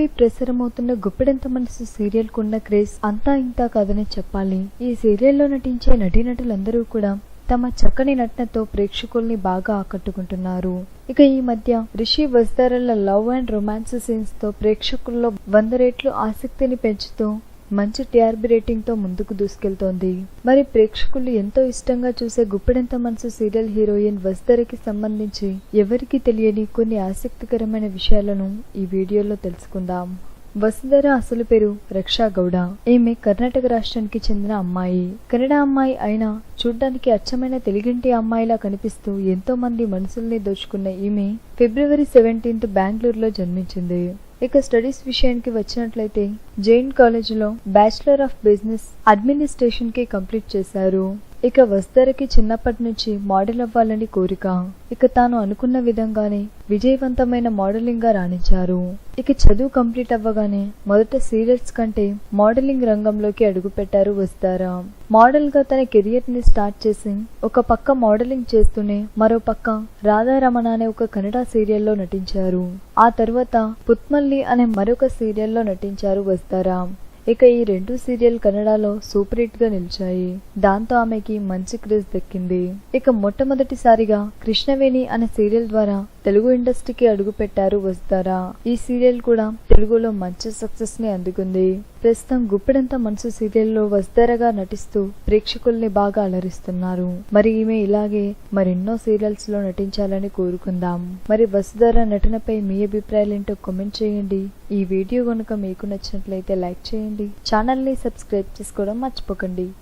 TRP ప్రసారమవుతున్న Guppedantha మనసు serial కున్న craze అంతా ఇంతా కాదని చెప్పాలి. ఈ సీరియల్లో నటించే నటీనటులందరూ కూడా తమ చక్కని నటనతో ప్రేక్షకుల్ని బాగా ఆకట్టుకుంటున్నారు. ఇక ఈ మధ్య రిషి వస్తారల లవ్ అండ్ రొమాన్స్ సీన్స్తో ప్రేక్షకుల్లో వంద రేట్లు ఆసక్తిని పెంచుతూ మంచి టీఆర్బీ రేటింగ్తో ముందుకు దూసుకెళ్తోంది. మరి ప్రేక్షకులు ఎంతో ఇష్టంగా చూసే గుప్పెడంత మనసు సీరియల్ హీరోయిన్ వస్తరకి సంబంధించి ఎవరికి తెలియని కొన్ని ఆసక్తికరమైన విషయాలను ఈ వీడియోలో తెలుసుకుందాం. వసుధర అసలు పేరు రక్షా గౌడ. ఈమె కర్ణాటక రాష్ట్రానికి చెందిన అమ్మాయి. కన్నడ అమ్మాయి అయినా చూడ్డానికి అచ్చమైన తెలుగింటి అమ్మాయిలా కనిపిస్తూ ఎంతో మంది మనసుల్ని దోచుకున్న ఈమె ఫిబ్రవరి సెవెంటీన్త్ బెంగళూరులో జన్మించింది. ఇక స్టడీస్ విషయానికి వచ్చినట్లయితే జైన్ కాలేజీలో బ్యాచిలర్ ఆఫ్ బిజినెస్ అడ్మినిస్ట్రేషన్కి కంప్లీట్ చేశారు. ఇక వస్తరకి చిన్నప్పటి నుంచి మోడల్ అవ్వాలని కోరిక. ఇక తాను అనుకున్న విధంగానే విజయవంతమైన మోడలింగ్గా రాణించారు. ఇక చదువు కంప్లీట్ అవ్వగానే మొదట సీరియల్స్ కంటే మోడలింగ్ రంగంలోకి అడుగుపెట్టారు వస్తారా. మోడల్గా తన కెరియర్ని స్టార్ట్ చేసి ఒక పక్క మోడలింగ్ చేస్తూనే మరో పక్క రాధారమణ అనే ఒక కన్నడ సీరియల్లో నటించారు. ఆ తర్వాత పుత్మల్లి అనే మరొక సీరియల్లో నటించారు వస్తారా. ఇక ఈ రెండు సీరియల్ కన్నడలో సూపర్ హిట్గా నిలిచాయి. దాంతో ఆమెకి మంచి క్రేజ్ దక్కింది. ఇక మొట్టమొదటిసారిగా కృష్ణవేణి అనే సీరియల్ ద్వారా తెలుగు ఇండస్ట్రీకి అడుగు పెట్టారు వస్తారా ఈ సీరియల్ కూడా తెలుగులో మంచి సక్సెస్ని అందుకుంది. ప్రస్తుతం గుప్పెడంత మనసు సీరియల్లో వస్తారగా నటిస్తూ ప్రేక్షకుల్ని బాగా అలరిస్తున్నారు. మరి ఈమె ఇలాగే మరెన్నో సీరియల్స్లో నటించాలని కోరుకుందాం. మరి వసుధర నటనపై మీ అభిప్రాయాలేంటో కామెంట్ చేయండి. ఈ వీడియో కనుక మీకు నచ్చినట్లయితే లైక్ చేయండి. ఛానల్ని సబ్స్క్రైబ్ చేసుకోవడం మర్చిపోకండి.